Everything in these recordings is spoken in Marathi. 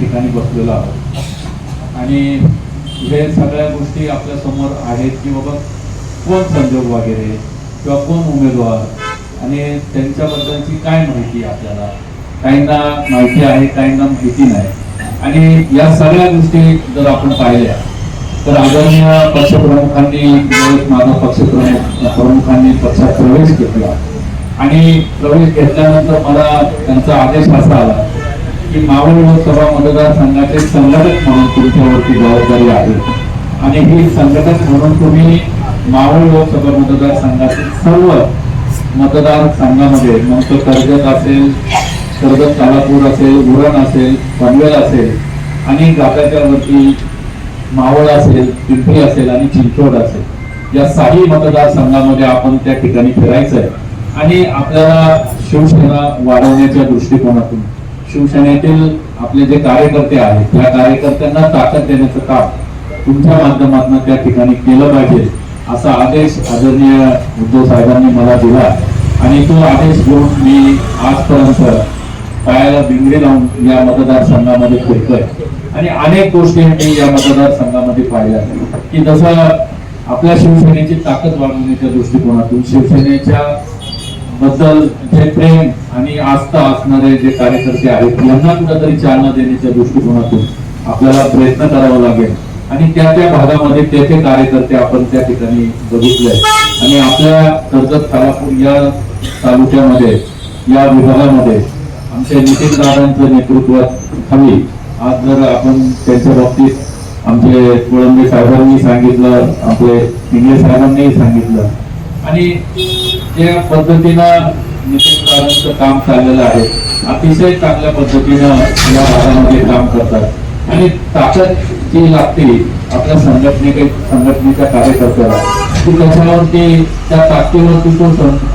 ठिकाणी बसलेलो आहोत. आणि हे सगळ्या गोष्टी आपल्यासमोर आहेत की बाबा कोण संजोग वगैरे किंवा कोण उमेदवार आणि त्यांच्याबद्दलची काय माहिती आपल्याला? काहींना माहिती आहे काहींना माहिती नाही. आणि या सगळ्या गोष्टी जर आपण पाहिल्या तर आदरणीय पक्षप्रमुखांनी माझा पक्षप्रमुख प्रमुखांनी पक्षात प्रवेश घेतला. आणि प्रवेश घेतल्यानंतर मला त्यांचा आदेश असा आला की मावळ लोकसभा मतदारसंघाचे संघटक म्हणून तुमच्यावरती जबाबदारी आहे. आणि ही संघटक म्हणून तुम्ही मावळ लोकसभा मतदारसंघातील सर्व मतदारसंघामध्ये मग तो कर्जत असेल कर्जत कालापूर असेल उरण असेल पनवेल असेल आणि जात्याच्या वरती मावळ असेल पिंपरी असेल आणि चिंचवड असेल या साही मतदारसंघामध्ये आपण त्या ठिकाणी फिरायचं आहे आणि आपल्याला शिवसेना वाढवण्याच्या दृष्टिकोनातून शिवसेनेतील आपले जे कार्यकर्ते आहेत त्या कार्यकर्त्यांना ताकद देण्याचं काम तुमच्या माध्यमातून त्या ठिकाणी केलं पाहिजे असा आदेश आदरणीय उद्धव साहेबांनी मला दिला. आणि तो आदेश घेऊन मी आजपर्यंत पायाला बिंगडी लावून या मतदारसंघामध्ये फिरतोय. आणि अनेक गोष्टी मी या मतदारसंघामध्ये पाहिल्या. की जसं आपल्या शिवसेनेची ताकद वाढवण्याच्या दृष्टिकोनातून शिवसेनेच्या बद्दल जे प्रेम आणि आस्था असणारे जे कार्यकर्ते आहेत यांना कुठेतरी चालना देण्याच्या दृष्टिकोनातून आपल्याला प्रयत्न करावा लागेल. आणि त्या त्या भागामध्ये ते ते कार्यकर्ते आपण त्या ठिकाणी बघितले. आणि आपल्या कर्जत खालापूर या तालुक्यामध्ये या विभागामध्ये आमच्या नितीन नेतृत्वात हवी. आज जर आपण त्यांच्या बाबतीत आमचे कोळंबे साहेबांनी सांगितलं आपले इंगळे साहेबांनीही सांगितलं आणि ज्या पद्धतीनं नितीन काम चाललेलं आहे. अतिशय चांगल्या पद्धतीनं या भागामध्ये काम करतात. आणि ताकद जी लागते आपल्या संघटने संघटनेच्या कार्यकर्त्याला की त्याच्यावरती त्या ताकदीवरती तो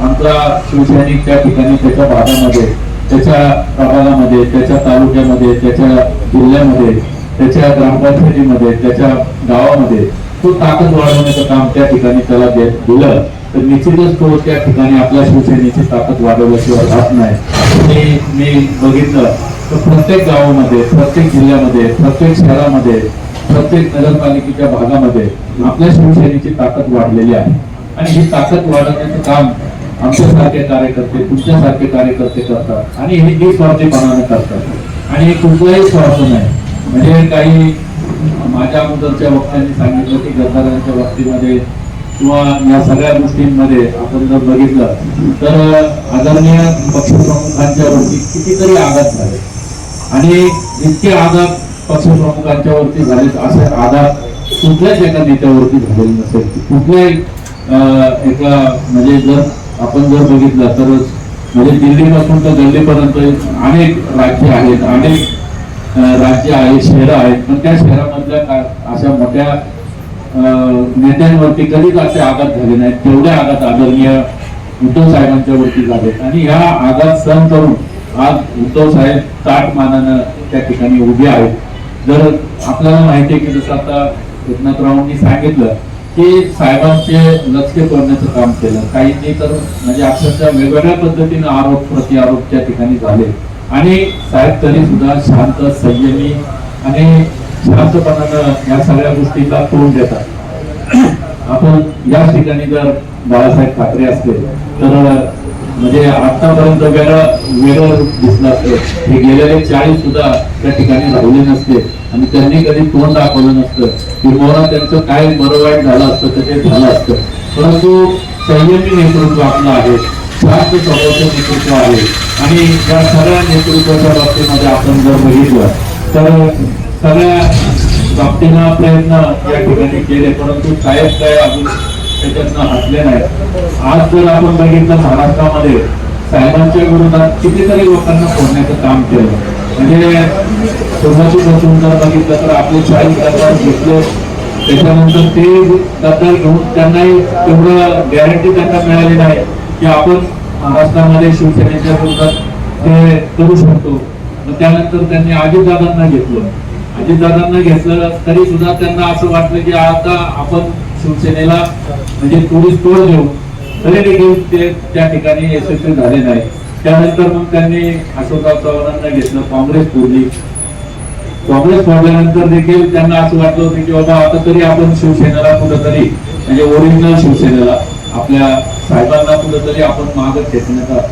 आमचा शिवसैनिक त्या ठिकाणी त्याच्या भागामध्ये त्याच्या प्रभागामध्ये त्याच्या तालुक्यामध्ये त्याच्या जिल्ह्यामध्ये त्याच्या ग्रामपंचायतीमध्ये त्याच्या गावामध्ये तो ताकद वाढवण्याचं काम त्या ठिकाणी त्याला दिलं. तर निश्चितच तो त्या ठिकाणी आपल्या शिवसेनेची ताकद वाढवल्याशिवाय राहत नाही. मी बघितलं. तर प्रत्येक गावामध्ये प्रत्येक जिल्ह्यामध्ये प्रत्येक शहरामध्ये प्रत्येक नगरपालिकेच्या भागामध्ये आपल्या शिवसेनेची ताकद वाढलेली आहे. आणि ही ताकद वाढवण्याचं काम आमच्यासारखे कार्यकर्ते तुमच्यासारखे कार्यकर्ते करतात आणि हे निस्वार्थीपणाने करतात. आणि हे कुठलाही स्वार्थ नाही. म्हणजे काही माझ्या अगोदरच्या वक्त्यांनी सांगितलं की गद्दारांच्या बाबतीमध्ये किंवा या सगळ्या गोष्टींमध्ये आपण जर बघितलं तर आदरणीय पक्षप्रमुखांच्यावरती कितीतरी आघात झाले. आणि इतके आघात पक्षप्रमुखांच्यावरती झाले असे आघात कुठल्याच एका नेत्यावरती झालेले नसेल. कुठल्याही एका म्हणजे जर आपण जर बघितलं तर म्हणजे दिल्लीपासून तर दिल्लीपर्यंत अनेक राज्य आहेत अनेक राज्य आहेत शहरं आहेत पण त्या शहरामधल्या का- अशा मोठ्या नेत्यांवरती कधीच असे आघात झाले नाहीत. तेवढे आघात आदरणीय उद्धव साहेबांच्या वरती झालेत. आणि ह्या आघात सहन करून आज उद्धव साहेब ताट मानानं त्या ठिकाणी उभे आहेत. जर आपल्याला माहिती आहे की जसं आता एकनाथरावांनी सांगितलं की साहेबांचे लक्ष करण्याचं काम केलं. काहींनी तर म्हणजे अक्षरशः वेगवेगळ्या पद्धतीने आरोप प्रति आरोप त्या ठिकाणी झाले. आणि साहेब तरी सुद्धा शांत संयमी आणि शांतपणानं या सगळ्या गोष्टीला तोंड देतात. आपण याच ठिकाणी जर बाळासाहेब ठाकरे असते तर म्हणजे आतापर्यंत वेगळं वेगळं दिसलं असतं. हे गेलेले चाळीस सुद्धा त्या ठिकाणी राहिले नसते. आणि त्यांनी कधी तोंड दाखवलं नसतं. किंवा त्यांचं काय बरं वाईट झालं असतं तर ते झालं असतं. परंतु संयमी नेतृत्व आपलं आहे. शांत स्वभावाचं नेतृत्व आहे. आणि या सगळ्या नेतृत्वाच्या बाबतीमध्ये आपण जर बघितलं तर सगळ्या बाबतीनं प्रयत्न या ठिकाणी केले परंतु कायच काय अजून त्याच्यातनं हटले नाही आज जर आपण बघितलं महाराष्ट्रामध्ये साहेबांच्या विरोधात कितीतरी लोकांना फोडण्याचं काम केलं. म्हणजे सुरुवातीपासून जर बघितलं तर आपले चाळीस गद्दार घेतले त्याच्यानंतर ते गद्दार घेऊन त्यांनाही तेवढं गॅरंटी त्यांना मिळाली नाही की आपण महाराष्ट्रामध्ये शिवसेनेच्या विरोधात ते करू शकतो. त्यानंतर त्यांनी अजितदादांना घेतलं अजितदादांना घेतलं तरी सुद्धा त्यांना असं वाटलं की आता आपण शिवसेनेला म्हणजे थोडी तोड देऊ. तरी देखील ते त्या ठिकाणी यशस्वी झाले नाही. त्यानंतर मग त्यांनी अशोकराव चव्हाणांना घेतलं काँग्रेस फोडली काँग्रेस फोडल्यानंतर देखील त्यांना असं वाटलं होतं की बाबा आता तरी आपण शिवसेनेला कुठंतरी म्हणजे ओरिजिनल शिवसेनेला आपल्या साहेबांना कुठंतरी आपण मागत खेचण्याचा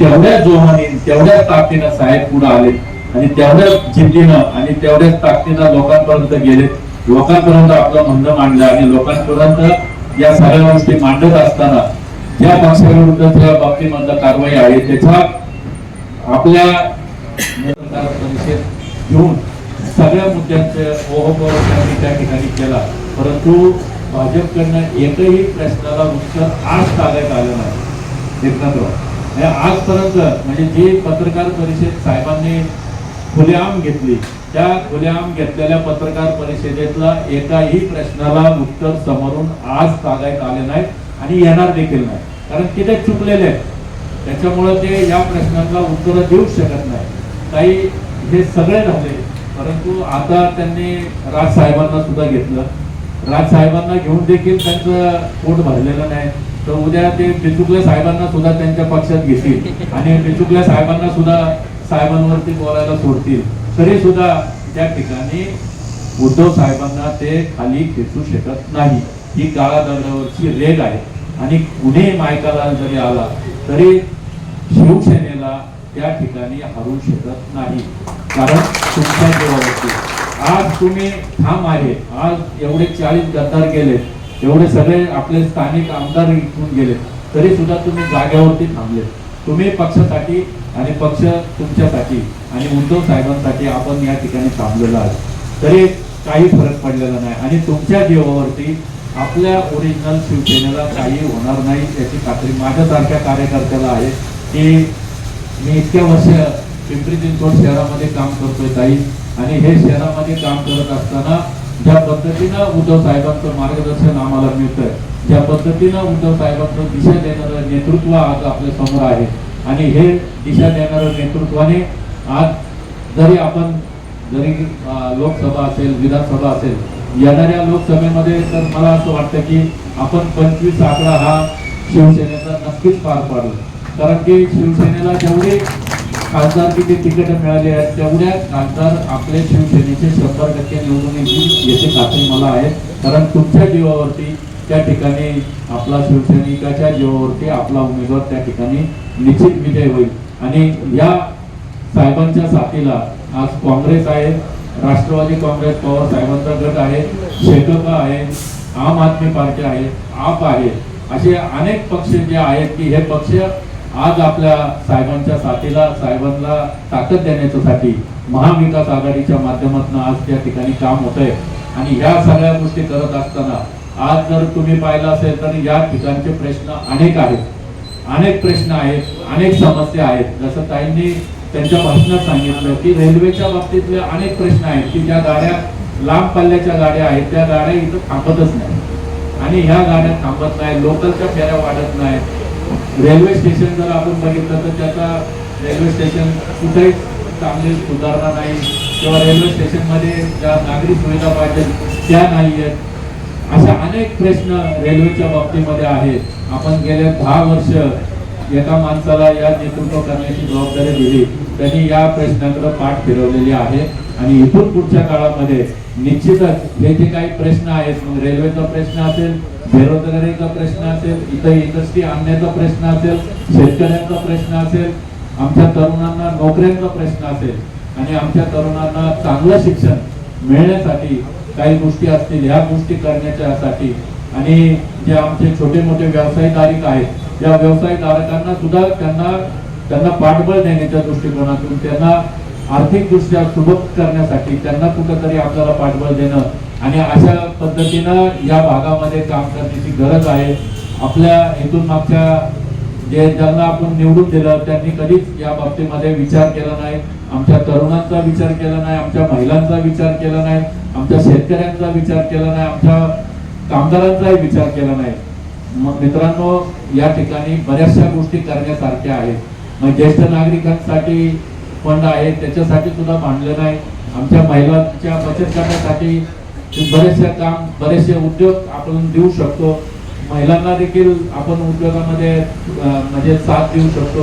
तेवढ्याच जोमाने तेवढ्याच ताकदीनं साहेब पुढे आले. आणि तेवढ्याच जिद्दीनं आणि तेवढ्याच ताकदीनं लोकांपर्यंत गेले. लोकांपर्यंत आपलं म्हणणं मांडलं आणि लोकांपर्यंत या सगळ्या गोष्टी मांडत असताना ज्या पक्षाविरुद्धच्या बाबतीमधलं कारवाई आहे त्याच्या आपल्या परिषद घेऊन सगळ्या मुद्द्यांचे ओहोपोह त्यांनी त्या ठिकाणी केला परंतु भाजपकडनं एकही प्रश्नाला उत्तर आज काढण्यात आलं नाही एकनाथराव आजपर्यंत म्हणजे जी पत्रकार परिषद साहेबांनी खुलेआम घेतली. त्या खुलेआम घेतलेल्या पत्रकार परिषदेतला एकाही प्रश्नाला उत्तर समोरून आज काढण्यात आले नाही आणि येणार देखील नाही कारण की ते चुकलेले आहेत. त्याच्यामुळे ते या प्रश्नांना उत्तर देऊ शकत नाही काही हे सगळे झाले परंतु आता त्यांनी राज साहेबांना सुद्धा घेतलं. राज साहेबांना घेऊन देखील त्यांचं पोट भरलेलं नाही. तर उद्या ते बिचुकल्या साहेबांना सुद्धा त्यांच्या पक्षात घेतील. आणि बिचुकल्या साहेबांना सुद्धा साहेबांवरती बोलायला सोडतील. तरी सुद्धा त्या ठिकाणी उद्धव साहेबांना ते खाली खेचू शकत नाही. ही काळा दगडावरची रेग आहे. आणि कुणी मायकाला जरी आला तरी शिवसेनेला त्या ठिकाणी हरवू शकत नाही. कारण तुमच्या जीवावरती. आज तुम्ही ठाम आहे. आज एवढे चाळीस गद्दार गेले. एवढे सगळे आपले स्थानिक आमदार इथून गेले. तरी सुद्धा तुम्ही जाग्यावरती थांबले तुम्ही पक्षासाठी आणि पक्ष तुमच्यासाठी आणि उद्धव साहेबांसाठी आपण या ठिकाणी थांबलेलो आहे तरी काही फरक पडलेला नाही आणि तुमच्या जीवावरती आपल्या ओरिजिनल शिवसेनेला काही होणार नाही याची खात्री माझ्यासारख्या कार्यकर्त्याला आहे की मी इतक्या वर्ष पिंपरी चिंचवड शहरामध्ये काम करतोय ताई. आणि हे शहरामध्ये काम करत असताना ज्या पद्धतीनं उद्धव साहेबांचं मार्गदर्शन आम्हाला मिळतंय ज्या पद्धतीनं उद्धव साहेबांचं दिशा देणारं नेतृत्व आज आपल्यासमोर आहे आणि हे दिशा देणारं नेतृत्वाने आज जरी आपण जरी लोकसभा असेल विधानसभा असेल येणाऱ्या लोकसभेमध्ये तर मला असं वाटतं की आपण पंचवीस आकडा हा शिवसेनेचा नक्कीच पार पाडू. कारण की शिवसेनेला जेवढी खासदार किती तिकीट मिळाली आहेत तेवढ्या खासदार आपले शिवसेनेचे शंभर टक्के निवडून येतील याची खात्री मला आहे. कारण तुमच्या जीवावरती त्या ठिकाणी आपला शिवसैनिकाच्या जीवावरती आपला उमेदवार त्या ठिकाणी निश्चित विजय होईल. आणि या साहेबांच्या साथीला आज काँग्रेस आहे राष्ट्रवादी काँग्रेस पवार साहेबांचा गट आहे शेकपा आहे आम आदमी पार्टी आहे आप आहे. असे अनेक पक्ष जे आहेत की हे पक्ष आज आपल्या साहेबांच्या साथीला साहेबांना ताकद देण्याच्यासाठी महाविकास आघाडीच्या माध्यमातून आज त्या ठिकाणी काम होत आहे आणि ह्या सगळ्या गोष्टी करत असताना आज जर तुम्ही पाहिलं असेल तर या ठिकाणचे प्रश्न अनेक आहेत. अनेक प्रश्न आहेत अनेक समस्या आहेत. जसं ताईंनी त्यांच्या भाषणात सांगितलं की रेल्वेच्या बाबतीतले अनेक प्रश्न आहेत की ज्या गाड्या लांब पल्ल्याच्या गाड्या आहेत त्या गाड्या इथं थांबतच नाही आणि ह्या गाड्या थांबत नाही लोकलच्या फेऱ्या वाढत नाही रेल्वे स्टेशन जर आपण बघितलं तर त्याचा रेल्वे स्टेशन कुठेही चांगली सुधारणा नाही. किंवा रेल्वे स्टेशनमध्ये ज्या नागरी सुविधा पाहिजे त्या नाही आहेत. अशा अनेक प्रश्न रेल्वेच्या बाबतीमध्ये आहेत. आपण गेल्या दहा वर्ष एका माणसाला या नेतृत्व करण्याची जबाबदारी दिली. त्यांनी या प्रश्नाकडे पाठ फिरवलेली आहे. आणि इथून पुढच्या काळामध्ये निश्चितच हे जे काही प्रश्न आहेत मग रेल्वेचा प्रश्न असेल बेरोजगारीचा प्रश्न असेल इथं इंडस्ट्री आणण्याचा प्रश्न असेल शेतकऱ्यांचा प्रश्न असेल आमच्या तरुणांना नोकऱ्यांचा प्रश्न असेल आणि आमच्या तरुणांना चांगलं शिक्षण मिळण्यासाठी काही गोष्टी असतील ह्या गोष्टी करण्याच्यासाठी. आणि जे आमचे छोटे मोठे व्यवसायधारिक आहेत त्या व्यवसायधारकांना सुद्धा त्यांना त्यांना पाठबळ देण्याच्या दृष्टिकोनातून त्यांना आर्थिक दृष्ट्या सुबक करण्यासाठी त्यांना कुठंतरी आपल्याला पाठबळ देणं आणि अशा पद्धतीनं या भागामध्ये काम करण्याची गरज आहे. आपल्या इथून मागच्या जे ज्यांना आपण निवडून दिलं त्यांनी कधीच या बाबतीमध्ये विचार केला नाही. आमच्या तरुणांचा विचार केला नाही आमच्या महिलांचा विचार केला नाही आमच्या शेतकऱ्यांचा विचार केला नाही आमच्या कामगारांचाही विचार केला नाही. मग मित्रांनो या ठिकाणी बऱ्याचशा गोष्टी करण्यासारख्या आहेत. मग ज्येष्ठ नागरिकांसाठी फंड आहे त्याच्यासाठी सुद्धा मांडलं नाही आमच्या महिलांच्या बचत करण्यासाठी बरेचसे काम बरेचसे उद्योग आपण देऊ शकतो. महिलांना देखील आपण उद्योगामध्ये म्हणजे साथ देऊ शकतो.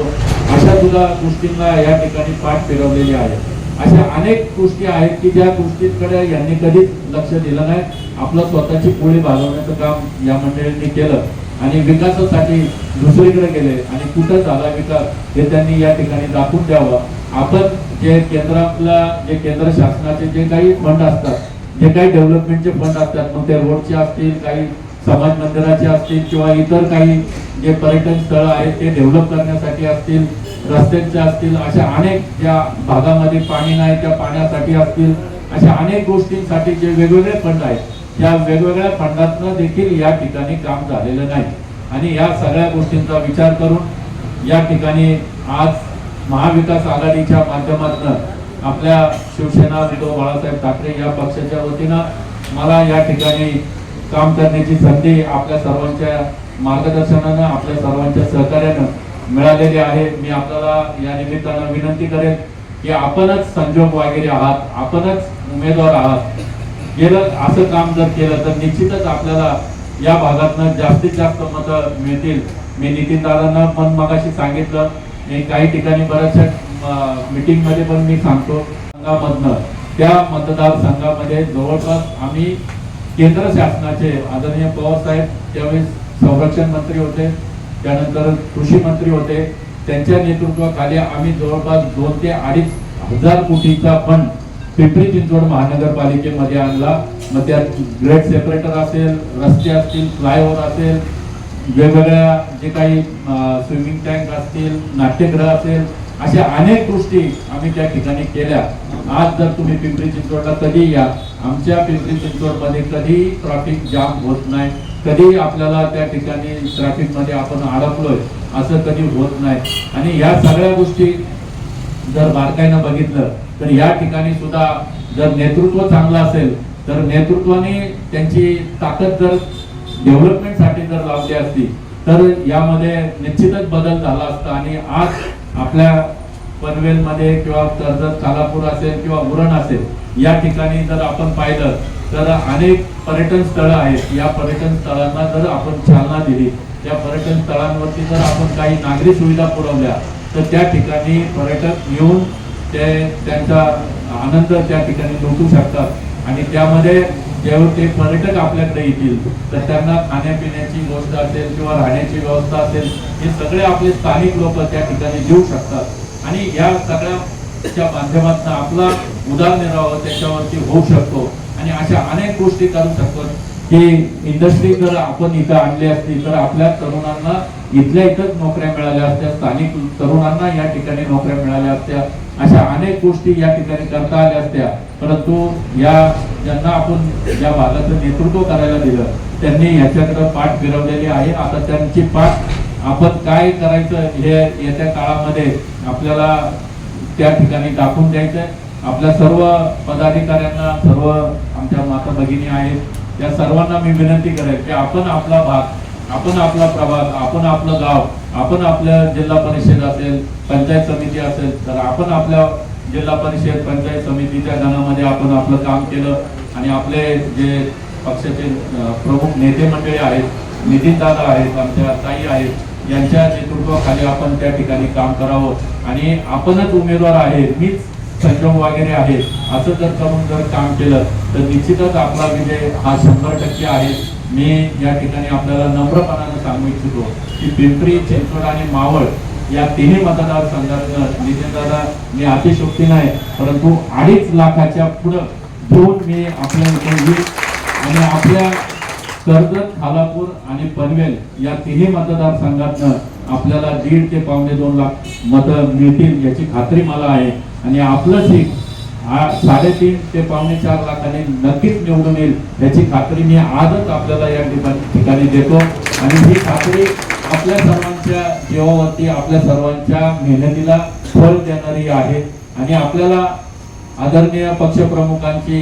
अशा सुद्धा गोष्टींना या ठिकाणी पाठ फिरवलेली आहे. अशा अनेक गोष्टी आहेत की ज्या गोष्टींकडे यांनी कधीच लक्ष दिलं नाही. आपलं स्वतःची पोळी भागवण्याचं काम या मंडळींनी केलं आणि विकासासाठी दुसरीकडे गेले आणि कुठं झाला विकास हे त्यांनी या ठिकाणी दाखवून द्यावं. आपण जे केंद्रातला जे केंद्र शासनाचे जे काही फंड असतात जे काही डेव्हलपमेंटचे फंड असतात मग ते रोडचे असतील काही समाज मंदिराचे असतील किंवा इतर काही जे पर्यटन स्थळ आहेत ते डेव्हलप करण्यासाठी असतील रस्त्यांचे असतील अशा अनेक ज्या भागामध्ये पाणी नाही त्या पाण्यासाठी असतील अशा अनेक गोष्टींसाठी जे वेगवेगळे फंड आहेत त्या वेगवेगळ्या फंडातनं देखील या ठिकाणी काम झालेलं नाही. आणि या सगळ्या गोष्टींचा विचार करून या ठिकाणी आज महाविकास आघाडीच्या माध्यमातून आपल्या शिवसेना उद्धव बाळासाहेब ठाकरे या पक्षाच्या वतीनं मला या ठिकाणी काम करण्याची संधी आपल्या सर्वांच्या मार्गदर्शनानं आपल्या सर्वांच्या सहकार्यानं मिळालेली आहे. मी आपल्याला या निमित्तानं विनंती करेन की आपणच संजोग वगैरे आहात आपणच उमेदवार आहात. गेलं असं काम जर केलं तर निश्चितच आपल्याला या भागातनं जास्तीत जास्त मतं मिळतील. मी नितीन दादांना पण मगाशी सांगितलं आणि काही ठिकाणी बऱ्याचशा मीटिंगमध्ये पण मी सांगतो. संघामधनं त्या मतदारसंघामध्ये जवळपास आम्ही केंद्र शासनाचे आदरणीय पवार साहेब त्यावेळेस संरक्षण मंत्री होते त्यानंतर कृषी मंत्री होते त्यांच्या नेतृत्वाखाली आम्ही जवळपास दोन ते अडीच हजार कोटीचा फंड पिंपरी चिंचवड महानगरपालिकेमध्ये आणला. मग त्यात ग्रेड सेपरेटर असेल रस्ते असतील फ्लायओव्हर असेल वेगवेगळ्या जे काही स्विमिंग टँक असतील नाट्यगृह असेल अशा अनेक गोष्टी आम्ही त्या ठिकाणी केल्या. आज जर तुम्ही पिंपरी चिंचवडला कधी या आमच्या पिंपरी चिंचवडमध्ये कधी ट्रॅफिक जाम होत नाही. कधी आपल्याला त्या ठिकाणी ट्रॅफिकमध्ये आपण अडकलोय असं कधी होत नाही. आणि या सगळ्या गोष्टी जर बारकाईनं बघितलं तर या ठिकाणी सुद्धा जर नेतृत्व चांगलं असेल तर नेतृत्वाने त्यांची ताकद जर डेव्हलपमेंटसाठी जर लावली असती तर यामध्ये निश्चितच बदल झाला असता. आणि आज आपल्या पनवेलमध्ये किंवा कर्जत कालापूर असेल किंवा उरण असेल या ठिकाणी जर आपण पाहिलं तर अनेक पर्यटन स्थळं आहेत. या पर्यटन स्थळांना जर आपण चालना दिली त्या पर्यटन स्थळांवरती जर आपण काही नागरी सुविधा पुरवल्या तर त्या ठिकाणी पर्यटक येऊन ते त्यांचा आनंद त्या ठिकाणी लुटू शकतात. आणि त्यामध्ये जेव्हा ते पर्यटक आपल्याकडे येतील तर त्यांना खाण्यापिण्याची गोष्ट असेल किंवा राहण्याची व्यवस्था असेल हे सगळे आपले स्थानिक लोक त्या ठिकाणी देऊ शकतात. आणि या सगळ्याच्या माध्यमातून आपला उदारनिर्वाह त्याच्यावरती होऊ शकतो. आणि अशा अनेक गोष्टी करू शकतो. की इंडस्ट्री जर आपण इथं आणली असती तर आपल्या तरुणांना इथल्या इथंच नोकऱ्या मिळाल्या असत्या स्थानिक तरुणांना या ठिकाणी नोकऱ्या मिळाल्या असत्या. अशा अनेक गोष्टी या ठिकाणी करता आल्या असत्या. परंतु या ज्यांना आपण या भागाचं नेतृत्व करायला दिलं त्यांनी याच्याकडे पाठ फिरवलेली आहे. आता त्यांची पाठ आपण काय करायचं हे येत्या काळामध्ये आपल्याला त्या ठिकाणी दाखवून द्यायचंय. आपल्या सर्व पदाधिकाऱ्यांना सर्व आमच्या माता भगिनी आहेत त्या सर्वांना मी विनंती करेन की आपण आपला भाग आपण आपला प्रभाग आपण आपलं गाव आपण आपल्या जिल्हा परिषद असेल पंचायत समिती असेल तर आपण आपल्या जिल्हा परिषद पंचायत समितीच्या गणामध्ये आपण आपलं काम केलं आणि आपले जे पक्षाचे प्रमुख नेते मंडळी आहेत नितीन दादा आहेत आमच्या ताई आहेत यांच्या नेतृत्वाखाली आपण त्या ठिकाणी काम करावं. आणि आपणच उमेदवार आहे मीच संयम वगैरे आहे असं जर करून जर काम केलं तर निश्चितच आपला विजय हा शंभर टक्के आहे. मी या ठिकाणी आपल्याला नम्रपणानं सांगू इच्छितो की पिंपरी चिंचवड आणि मावळ या तिन्ही मतदारसंघातनं नितीन मी अतिशोक्ती नाही परंतु अडीच लाखाच्या पुढं घेऊन मी आपल्या आणि आपल्या कर्जत खालापूर आणि पनवेल या तिन्ही मतदारसंघातनं आपल्याला दीड ते पावणे दोन लाख मतं मिळतील याची खात्री मला आहे. आणि आपलं सीट हा साडेतीन ते पावणे चार लाखाने नक्कीच निवडून येईल याची खात्री मी आजच आपल्याला या ठिकाणी ठिकाणी देतो. आणि ही खात्री आपल्या सर्वांच्या जीवावरती आपल्या सर्वांच्या मेहनतीला फल देणारी आहे. आणि आपल्याला आदरणीय पक्षप्रमुखांची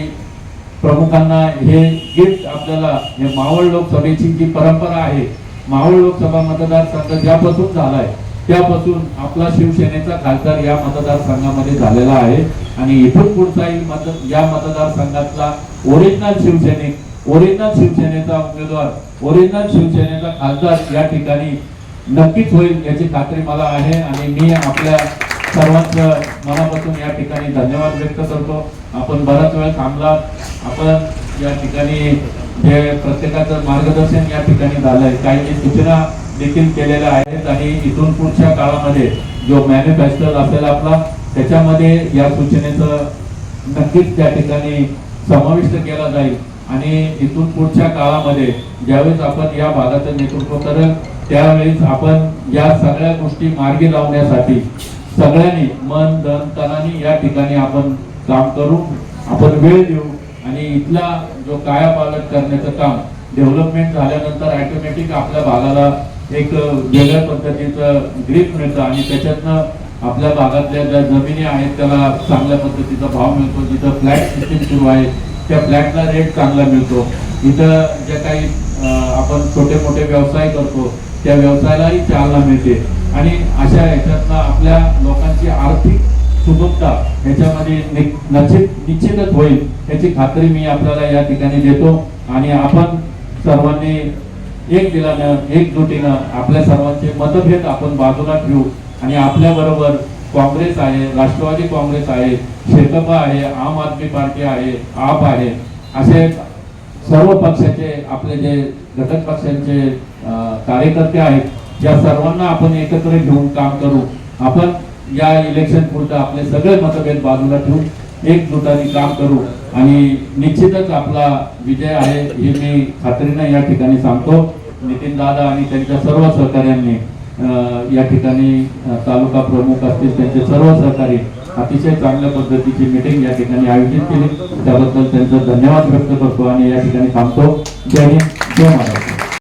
प्रमुखांना हे गिफ्ट आपल्याला हे मावळ लोकसभेची जी परंपरा आहे मावळ लोकसभा मतदारसंघ ज्यापासून झालाय त्यापासून आपला शिवसेनेचा खासदार या मतदारसंघामध्ये झालेला आहे. आणि इथून पुढचाही मत या मतदारसंघातला ओरिजिनल शिवसैनिक ओरिजिनल शिवसेनेचा उमेदवार ओरिजिनल शिवसेनेचा खासदार या ठिकाणी नक्कीच होईल याची खात्री मला आहे आणि मी आपल्या सर्वांचं मनापासून या ठिकाणी धन्यवाद व्यक्त करतो. आपण बराच वेळ थांबला आपण या ठिकाणी हे प्रत्येकाचं मार्गदर्शन या ठिकाणी झालंय काही सूचना देखील केलेल्या आहेत आणि इथून पुढच्या काळामध्ये जो मॅन्युफॅक्चर असेल आपला त्याच्यामध्ये या सूचनेचं नक्कीच त्या ठिकाणी समाविष्ट केला जाईल. आणि इथून पुढच्या काळामध्ये ज्यावेळेस आपण या भागाचं नेतृत्व करत त्यावेळेस आपण या सगळ्या गोष्टी मार्गी लावण्यासाठी सगळ्यांनी मन धन तनानी या ठिकाणी आपण काम करू आपण वेळ देऊ आणि इथला जो कायापालट करण्याचं काम डेव्हलपमेंट झाल्यानंतर ऑटोमॅटिक आपल्या भागाला एक वेगळ्या पद्धतीचं ग्रीप मिळतं आणि त्याच्यातनं आपल्या भागातल्या ज्या जमिनी आहेत त्याला चांगल्या पद्धतीचा भाव मिळतो जिथं फ्लॅट सिस्टीम सुरू आहे त्या फ्लॅटला रेट चांगला मिळतो. इथं जे काही आपण छोटे मोठे व्यवसाय करतो त्या व्यवसायालाही चालना मिळते. आणि अशा ह्याच्यातनं आपल्या लोकांची आर्थिक सुबकता ह्याच्यामध्ये निश्चित निश्चितच होईल याची खात्री मी आपल्याला या ठिकाणी देतो. आणि आपण सर्वांनी एक दिलानं एकजुटीनं आपल्या सर्वांचे मतभेद आपण बाजूला ठेवू. आणि आपल्याबरोबर काँग्रेस आहे राष्ट्रवादी काँग्रेस आहे भाजप आहे आम आदमी पार्टी आहे आप आहे असे सर्व पक्षाचे आपले जे घटक पक्षांचे कार्यकर्ते आहेत या सर्वांना आपण एकत्र घेऊन काम करू आपण या इलेक्शन पुरतं आपले सगळे मतभेद बाजूला ठेवून एकजुटाने काम करू. आणि निश्चितच आपला विजय आहे हे मी खात्रीनं या ठिकाणी सांगतो. नितीन दादा आणि त्यांच्या सर्व सहकार्यांनी या ठिकाणी तालुका प्रमुख असतील त्यांचे सर्व सहकारी अतिशय चांगल्या पद्धतीची मीटिंग या ठिकाणी आयोजित केली. त्याबद्दल त्यांचा धन्यवाद व्यक्त करतो आणि या ठिकाणी थांबतो. जय हिंद. जय महाराष्ट्र.